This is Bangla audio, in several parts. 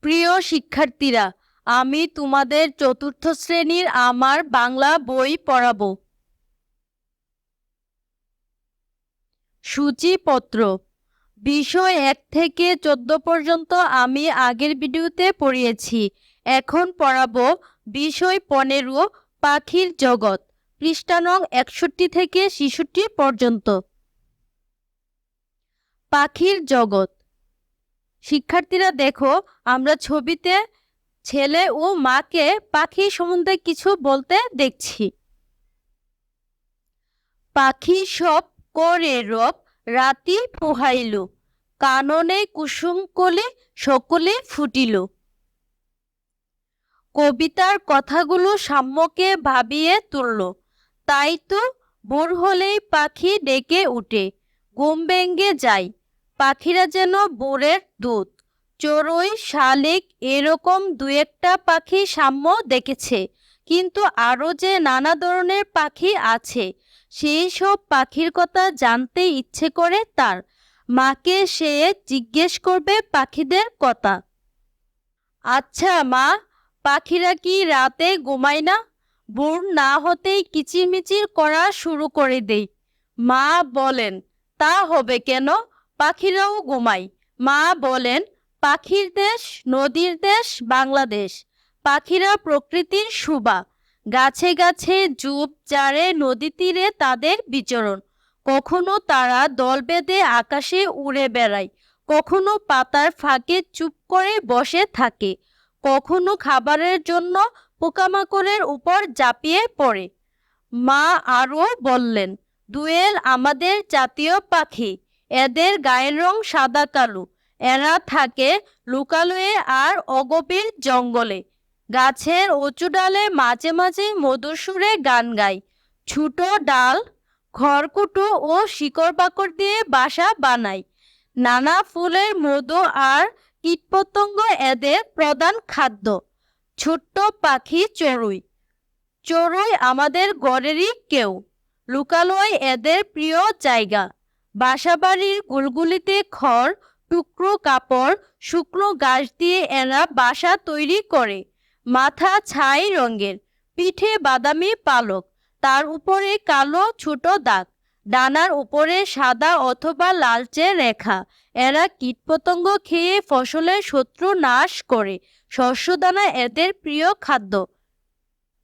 প্রিয় শিক্ষার্থীরা, আমি তোমাদের চতুর্থ শ্রেণির আমার বাংলা বই পড়াবো। সূচিপত্র। বিষয় এক থেকে চোদ্দ পর্যন্ত আমি আগের ভিডিওতে পড়িয়েছি। এখন পড়াবো বিষয় পনেরো, পাখির জগৎ, পৃষ্ঠা নং একষট্টি থেকে ছেষট্টি পর্যন্ত। পাখির জগৎ। শিক্ষার্থীরা দেখো, আমরা ছবিতে ছেলে ও মাকে পাখি সম্বন্ধে কিছু বলতে দেখছি। পাখি সব করে রব, রাতি পোহাইল, কাননে কুসুম কলি সকলে ফুটিল। কবিতার কথাগুলো সাম্যকে ভাবিয়ে তুলল। তাই তো ভোর হলেই পাখি ডেকে উঠে, ঘুম ভেঙ্গে যায়। পাখিরা যেন বোরের দুধ। চড়ুই, শালিক এরকম দু একটা পাখি সাম্য দেখেছে। কিন্তু আরও যে নানা ধরনের পাখি আছে, সেই সব পাখির কথা জানতে ইচ্ছে করে তার। মাকে সে জিজ্ঞেস করবে পাখিদের কথা। আচ্ছা মা, পাখিরা কি রাতে ঘুমায় না? ভোর না হতেই কিচিরমিচির করা শুরু করে দেই। মা বলেন, তা হবে কেন? পাখিরাও ঘুমায়। মা বলেন, পাখির দেশ, নদীর দেশ, বাংলাদেশ। পাখিরা প্রকৃতির শুবা গাছে গাছে জুপ জারে নদী তীরে তাদের বিচরণ। কখনো তারা দল বেঁধে আকাশে উড়ে বেড়ায়। কখনো পাতার ফাঁকে চুপ করে বসে থাকে। কখনো খাবারের জন্য পোকামাকড়ের উপর ঝাঁপিয়ে পড়ে। মা আরও বললেন, দুয়েল আমাদের জাতীয় পাখি। এদের গায়ের রং সাদা কালো। এরা থাকে লুকালয়ে আর অগভীর জঙ্গলে। গাছের উঁচু ডালে মাঝে মাঝে মধুর সুরে গান গায়। ছোট ডাল, খড়কুটো ও শিকড় বাকড় দিয়ে বাসা বানায়। নানা ফুলের মধু আর কীটপতঙ্গ এদের প্রধান খাদ্য। ছোট্ট পাখি চড়ুই। চড়ুই আমাদের ঘরেরই কেউ। লুকালয় এদের প্রিয় জায়গা। বাসাবাড়ির গুলগুলিতে খড়, টুকরো কাপড়, শুকনো গাছ দিয়ে এরা বাসা তৈরি করে। মাথা ছাই রঙের, পিঠে বাদামি পালক, তার উপরে কালো ছোট দাগ, ডানার উপরে সাদা অথবা লালচে রেখা। এরা কীটপতঙ্গ খেয়ে ফসলের শত্রু নাশ করে। শস্যদানা এদের প্রিয় খাদ্য।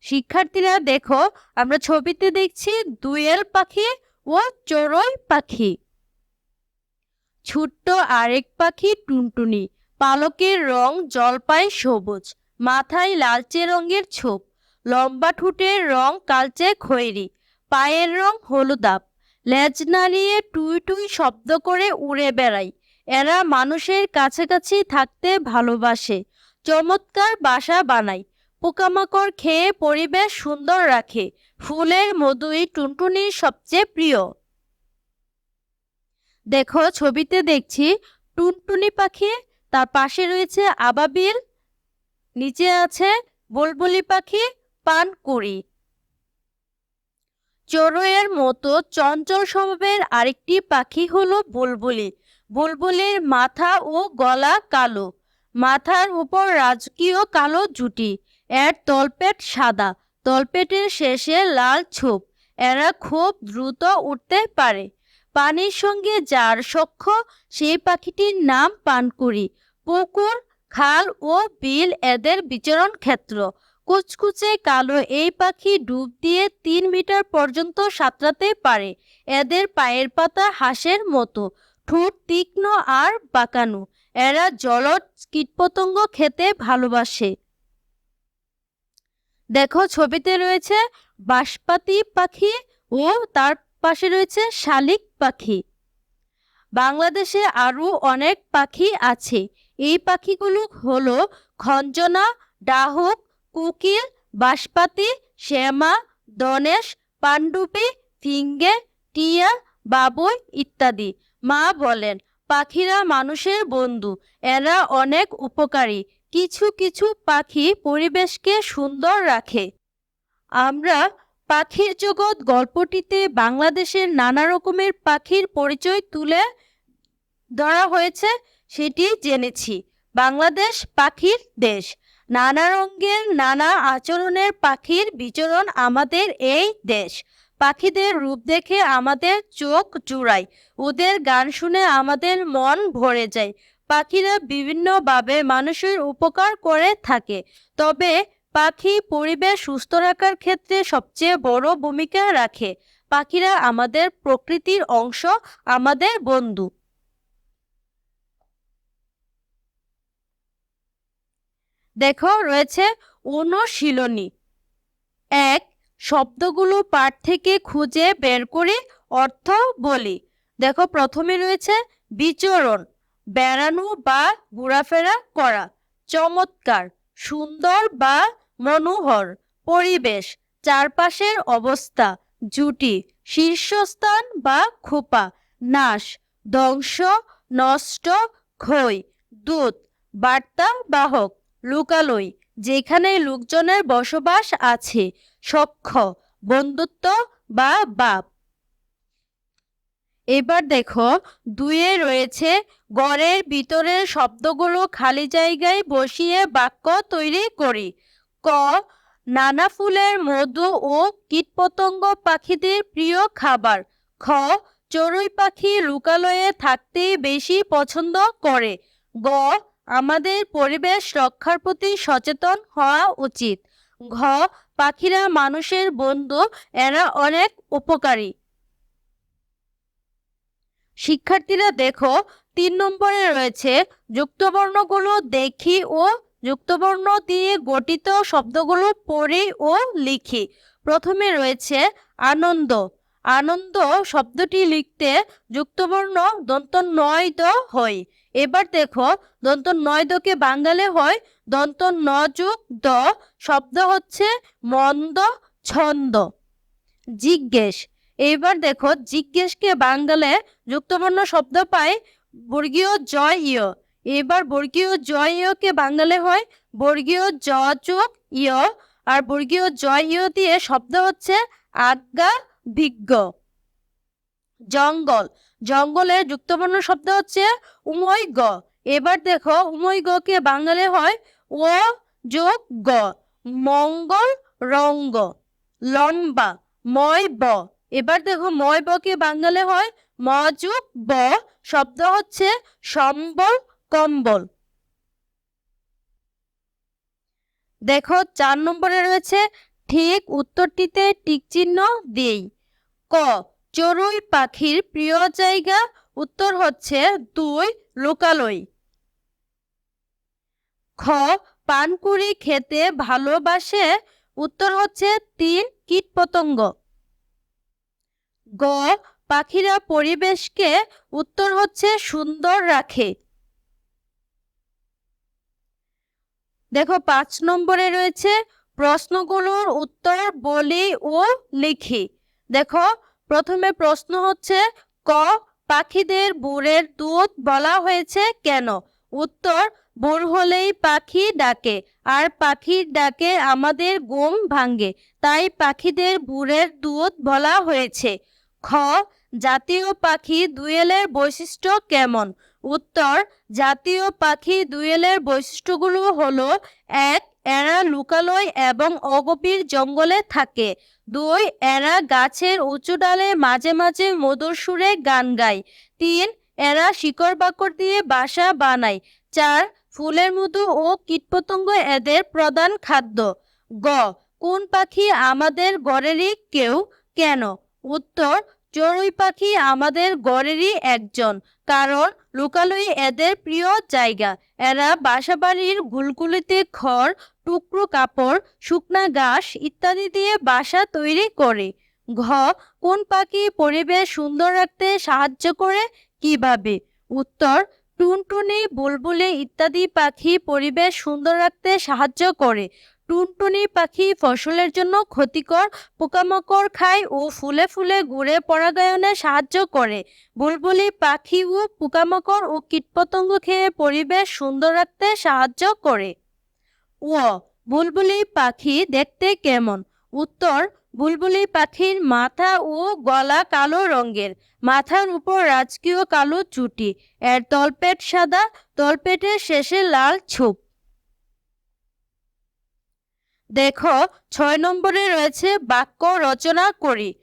শিক্ষার্থীরা, দেখো, আমরা ছবিতে দেখছি দুয়েল পাখি ও চড়ুই পাখি। ছোট্ট আরেক পাখি টুনটুনি, পালকের রং জলপাই সবুজ, মাথায় লালচে রঙের ছোপ, লম্বা ঠোঁটের রং কালচে খয়েরি, পায়ের রং হলুদাব লেজ নাড়িয়ে টুই টুই শব্দ করে উড়ে বেড়ায় এরা মানুষের কাছাকাছি থাকতে ভালোবাসে, চমৎকার বাসা বানায়, পোকামাকড় খেয়ে পরিবেশ সুন্দর রাখে ফুলের মধুই টুনটুনির সবচেয়ে প্রিয়। দেখো, ছবিতে দেখছি টুনটুনি পাখি, তার পাশে রয়েছে আবাবিল, নিচে আছে বুলবুলি পাখি, পানকুড়ি। চড়ুইয়ের মতো চঞ্চল স্বভাবের আরেকটি পাখি হলো বুলবুলি। বুলবুলির মাথা ও গলা কালো। মাথার উপর রাজকীয় কালো জুটি। এর তলপেট সাদা। তলপেটের শেষে লাল ছোপ। এরা খুব দ্রুত উঠতে পারে। পানির সঙ্গে যার সখ্য, সেই পাখিটির নাম পানকুড়ি। পুকুর, খাল ও বিল এদের বিচরণ ক্ষেত্র। কুচকুচে কালো এই পাখি ডুব দিয়ে তিন মিটার পর্যন্ত সাঁতরাতে পারে। এদের পায়ের পাতা হাঁসের মতো। ঠোঁট তীক্ষ্ণ আর বাঁকানো। এরা জলজ কীটপতঙ্গ খেতে ভালোবাসে। দেখো ছবিতে রয়েছে বাঁশপাতি পাখি ও তার পাশে রয়েছে শালিক পাখি। বাংলাদেশে আরও অনেক পাখি আছে। এই পাখিগুলো হলো খঞ্জনা, ডাহুক, কুকিল, বাঁশপাতি, শ্যামা, দনেশ, পাণ্ডুপি, ফিঙ্গে, টিয়া, বাবুই ইত্যাদি। মা বলেন, পাখিরা মানুষের বন্ধু। এরা অনেক উপকারী। কিছু কিছু পাখি পরিবেশকে সুন্দর রাখে। আমরা পাখির জগৎ গল্পটিতে বাংলাদেশের নানা রকমের পাখির পরিচয় তুলে ধরা হয়েছে সেটি জেনেছি। বাংলাদেশ পাখির দেশ। নানা রঙের নানা আচরণের পাখির বিচরণ আমাদের এই দেশ। পাখিদের রূপ দেখে আমাদের চোখ জুড়ায়। ওদের গান শুনে আমাদের মন ভরে যায়। পাখিরা বিভিন্নভাবে মানুষের উপকার করে থাকে। তবে পাখি পরিবেশ সুস্থ রাখার ক্ষেত্রে সবচেয়ে বড় ভূমিকা রাখে। পাখিরা আমাদের প্রকৃতির অংশ, আমাদের বন্ধু। দেখো, রয়েছে অনুশীলনী। এক, শব্দগুলো পাঠ থেকে খুঁজে বের করে অর্থ বলি। দেখো, প্রথমে রয়েছে বিচরণ। বেড়ানো বা ঘোরাফেরা করা। চমৎকার, সুন্দর বা মনোহর পরিবেশ, চারপাশের অবস্থা, জুটি, শীর্ষস্থান বা খোপা, নাশ, ধ্বংস, নষ্ট, ক্ষয়, দূত, বার্তা বাহক, লুকালয়, যেখানে লোকজনের বসবাস আছে, সখ্য, বন্ধুত্ব বা বাপ। এবার দেখো দুয়ে রয়েছে, গড়ের ভিতরের শব্দগুলো খালি জায়গায় বসিয়ে বাক্য তৈরি করি। ক, নানা ফুলের মধু ও কীটপতঙ্গ পাখিদের প্রিয় খাবার। খ, চড়ুই পাখি লুকালয়ে থাকতে বেশি পছন্দ করে। গ, আমাদের পরিবেশ রক্ষার প্রতি সচেতন হওয়া উচিত। ঘ, পাখিরা মানুষের বন্ধু, এরা অনেক উপকারী। শিক্ষার্থীরা দেখো, তিন নম্বরে রয়েছে যুক্তবর্ণগুলো দেখি ও যুক্তবর্ণ দিয়ে গঠিত শব্দগুলো পড়ি ও লিখি। প্রথমে রয়েছে আনন্দ। আনন্দ শব্দটি লিখতে যুক্তবর্ণ দন্ত নয় দ হয়। এবার দেখো দন্ত নয় দকে বাঙালি হয় দন্ত ন যুগ দ, শব্দ হচ্ছে মন্দ ছন্দ। জিজ্ঞেস এবার দেখো জিজ্ঞেসকে বাঙ্গালে যুক্তবর্ণ শব্দ পায় বর্গীয় জয় ইয় এবার বর্গীয় জয় ইয়কে বাঙ্গালে হয় বর্গীয় জ চোখ ইয় আর বর্গীয় জয় ইয় দিয়ে শব্দ হচ্ছে আজ্ঞা, বিজ্ঞ। জঙ্গল। জঙ্গলে যুক্তবর্ণ শব্দ হচ্ছে উময় গ এবার দেখো উময় গকে বাঙালি হয় ও যোগ গ মঙ্গল, রঙ্গ। লম্বা ময় ব এবার দেখো ময় বকে বাঙালি হয়, ম যোগ, ব শব্দ হচ্ছে সম্বল, কম্বল। দেখো চার নম্বরে রয়েছে, ঠিক উত্তরটিতে টিক চিহ্ন দিই ক, চড়ুই পাখির প্রিয় জায়গা, উত্তর হচ্ছে দুই, লোকালয়। খ, পানকুড়ি খেতে ভালোবাসে, উত্তর হচ্ছে তিন, কীটপতঙ্গ। গ পাখিরা পরিবেশকে উত্তর হচ্ছে সুন্দর রাখে। দেখো, পাঁচ নম্বরে রয়েছে প্রশ্নগুলোর উত্তর বলি ও লিখি। দেখো, প্রথমে প্রশ্ন হচ্ছে, ক, পাখিদের বুড়ের দুধ বলা হয়েছে কেন? উত্তর ভোর হলেই পাখি ডাকে, আর পাখির ডাকে আমাদের ঘুম ভাঙ্গে তাই পাখিদের বুড়ের দুধ বলা হয়েছে। খ, জাতীয় পাখি দুয়েলের বৈশিষ্ট্য কেমন? উত্তর, জাতীয় পাখি দুয়েলের বৈশিষ্ট্যগুলো হলো, এক, এরা লুকালয় এবং অগভীর জঙ্গলে থাকে। দুই, এরা গাছের উঁচু ডালে মাঝে মাঝে মধুর সুরে গান গায়। তিন, এরা শিকড় বাকড় দিয়ে বাসা বানায়। চার, ফুলের মধু ও কীটপতঙ্গ এদের প্রধান খাদ্য। গ, কোন পাখি আমাদের গড়েরই কেউ? কেন? উত্তর, চড়ুই পাখি আমাদের গড়েরই একজন, কারণ লুকালই এদের প্রিয় জায়গা। এরা বাসাবাড়ির গুলগুলিতে খড়, টুকরো কাপড়, শুকনা ঘাস ইত্যাদি দিয়ে বাসা তৈরি করে। ঘ, কোন পাখি পরিবেশ সুন্দর রাখতে সাহায্য করে, কীভাবে? উত্তর, টুনটুনি, বুলবুলি ইত্যাদি পাখি পরিবেশ সুন্দর রাখতে সাহায্য করে। টুনটুনি পাখি ফসলের জন্য ক্ষতিকর, পোকামাকড় খায় ও ফুলে ফুলে ঘুরে পরাগায়নে সাহায্য করে। বুলবুলি পাখি ও পোকামাকড় ও কীটপতঙ্গ খেয়ে পরিবেশ সুন্দর রাখতে সাহায্য করে। ও, বুলবুলি পাখি দেখতে কেমন? উত্তর, বুলবুলি পাখির মাথা ও গলা কালো রঙের। মাথার উপর রাজকীয় কালো চুটি। এর তলপেট সাদা, তলপেটের শেষে লাল ছোপ। দেখো, ছয় নম্বরে রয়েছে বাক্য রচনা করি।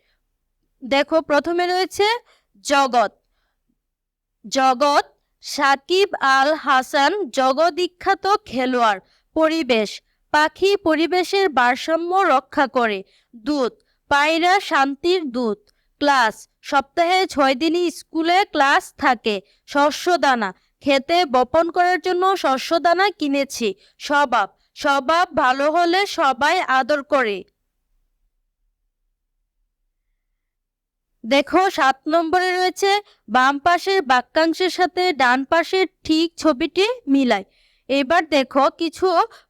দেখো, প্রথমে রয়েছে জগৎ। জগৎ, সাকিব আল হাসান জগবিখ্যাত খেলোয়াড়, পরিবেশ। পাখি পরিবেশের ভারসাম্য রক্ষা করে। দূত পায়রা শান্তির দূত ক্লাস, সপ্তাহে ছয় দিনই স্কুলে ক্লাস থাকে। শস্যদানা, খেতে বপন করার জন্য শস্যদানা কিনেছি। স্বভাব স্বভাব ভালো হলে সবাই আদর করে। দেখো, সাত নম্বরে রয়েছে, বাম পাশের বাক্যাংশের সাথে ডান পাশের ঠিক ছবিটি মিলাই এবার দেখো, কিছু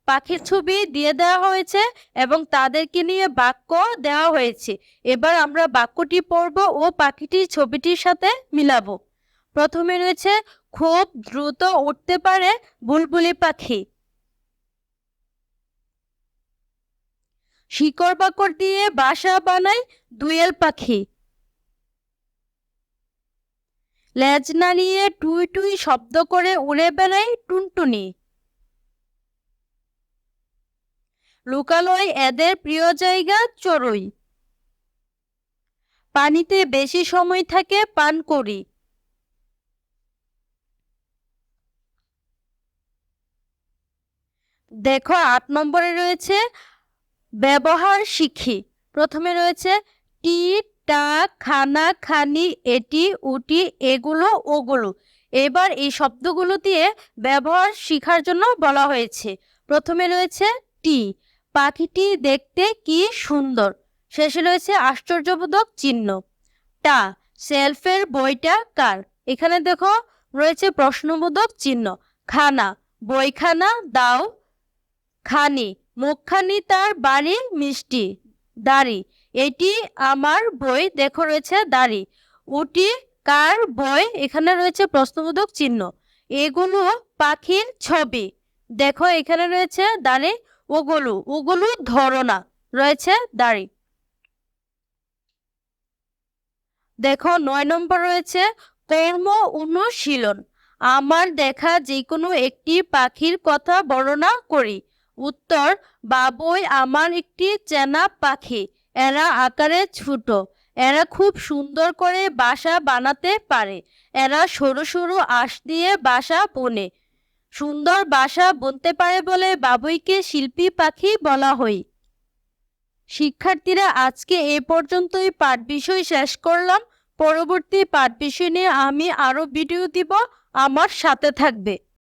পাখির ছবি দিয়ে দেওয়া হয়েছে এবং তাদেরকে নিয়ে বাক্য দেওয়া হয়েছে। এবার আমরা বাক্যটি পড়ব ও পাখিটির ছবিটির সাথে মিলাবো। প্রথমে রয়েছে, খুব দ্রুত উঠতে পারে বুলবুলি পাখি। শিকড় বাকড় দিয়ে বাসা বানায় দুয়েল পাখি। লেজ নাড়িয়ে টুই টুই শব্দ করে উড়ে বেড়ায় টুনটুনি। লুকালয় এদের প্রিয় জায়গা চড়ুই। পানিতে বেশি সময় থাকে পান করি। দেখো আট নম্বরে রয়েছে ব্যবহার শিখি। প্রথমে রয়েছে টি, টা, খানা, খানি, এটি, উটি, এগুলো, ওগুলো। এবার এই শব্দগুলো দিয়ে ব্যবহার শিখার জন্য বলা হয়েছে। প্রথমে রয়েছে টি। পাখিটি দেখতে কি সুন্দর। শেষে রয়েছে আশ্চর্যবোধক চিহ্ন। টা, সেলফের বইটা কার? এখানে দেখো রয়েছে প্রশ্নবোধক চিহ্ন। খানা, বইখানা, দাও, খানি। মুখখানি তার বাড়ি মিষ্টি। দাড়ি, এটি আমার বই, দেখো রয়েছে দাড়ি। উটি কার বই? এখানে রয়েছে প্রশ্নবোধক চিহ্ন। এগুলো পাখির ছবি। দেখো, এখানে রয়েছে দাড়ি, ওগুলো ওগুলো ধরো না রয়েছে দাড়ি। দেখো, নয় নম্বর রয়েছে কর্ম অনুশীলন। আমার দেখা যে কোনো একটি পাখির কথা বর্ণনা করি। উত্তর, বাবুই আমার একটি চেনা পাখি। এরা আকারে ছোট। এরা খুব সুন্দর করে বাসা বানাতে পারে। এরা সরু সরু আঁশ দিয়ে বাসা বোনে। সুন্দর বাসা বুনতে পারে বলে বাবুইকে শিল্পী পাখি বলা হয়। শিক্ষার্থীরা, আজকে এ পর্যন্তই পাঠ বিষয় শেষ করলাম। পরবর্তী পাঠ বিষয় নিয়ে আমি আরও ভিডিও দিব। আমার সাথে থাকবে।